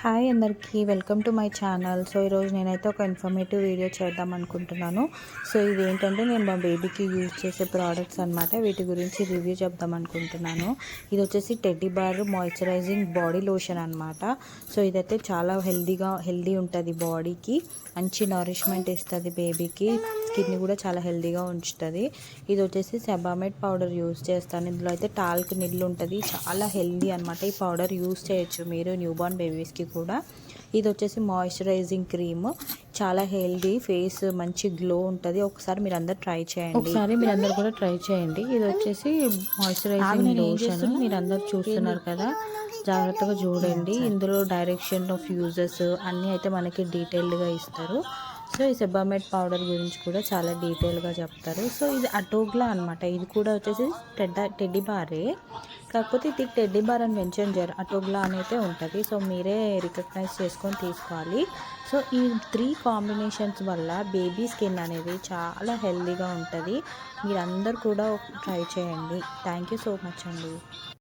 Hi అందరికీ welcome to my channel. So ఈరోజు నేనైతే ఒక ఇన్ఫర్మేటివ్ వీడియో చేద్దాం అనుకుంటున్నాను. సో ఇది ఏంటంటే నేను మా బేబీకి యూజ్ చేసే ప్రోడక్ట్స్ అనమాట వీటి గురించి రివ్యూ చెప్దాం అనుకుంటున్నాను. ఇది వచ్చేసి teddy bar moisturising body lotion అనమాట సో ఇదైతే చాలా హెల్దీగా హెల్దీ ఉంటుంది బాడీకి మంచి నరిష్మెంట్ ఇస్తుంది బేబీకి స్కిన్ కూడా చాలా హెల్దీగా ఉంచుతుంది. ఇది వచ్చేసి సెబామెట్ పౌడర్ యూస్ చేస్తాను. ఇందులో అయితే టాల్క్ నిల్లు ఉంటుంది. చాలా హెల్దీ అనమాట ఈ పౌడర్ యూస్ చేయొచ్చు మీరు న్యూ బార్న్ బేబీస్కి కూడా. ఇది వచ్చేసి మాయిశ్చరైజింగ్ క్రీమ్ చాలా హెల్దీ ఫేస్ మంచి గ్లో ఉంటుంది. ఒకసారి మీరు అందరు ట్రై చేయండి. ఒకసారి మీరు అందరు కూడా ట్రై చేయండి. ఇది వచ్చేసి మాయిశ్చరైజింగ్ లోషన్ మీరు అందరు చూస్తున్నారు కదా. జాగ్రత్తగా చూడండి. ఇందులో డైరెక్షన్ ఆఫ్ యూజెస్ అన్నీ అయితే మనకి డీటెయిల్డ్గా ఇస్తారు. సో ఈ సెబామెట్ పౌడర్ గురించి కూడా చాలా డీటెయిల్గా చెప్తారు. సో ఇది అటోగ్లా అనమాట ఇది కూడా వచ్చేసి టెడ్డ టెడ్డీ బారే. కాకపోతే ఇది టెడ్డీ బార్ అని మెన్షన్ చేయరు. అటోగ్లా అని అయితే ఉంటుంది. సో మీరే రికగ్నైజ్ చేసుకొని తీసుకోవాలి. సో ఈ త్రీ కాంబినేషన్స్ వల్ల బేబీ స్కిన్ అనేది చాలా హెల్దీగా ఉంటుంది. మీరందరూ కూడా ట్రై చేయండి. థ్యాంక్ యూ సో మచ్ అండి.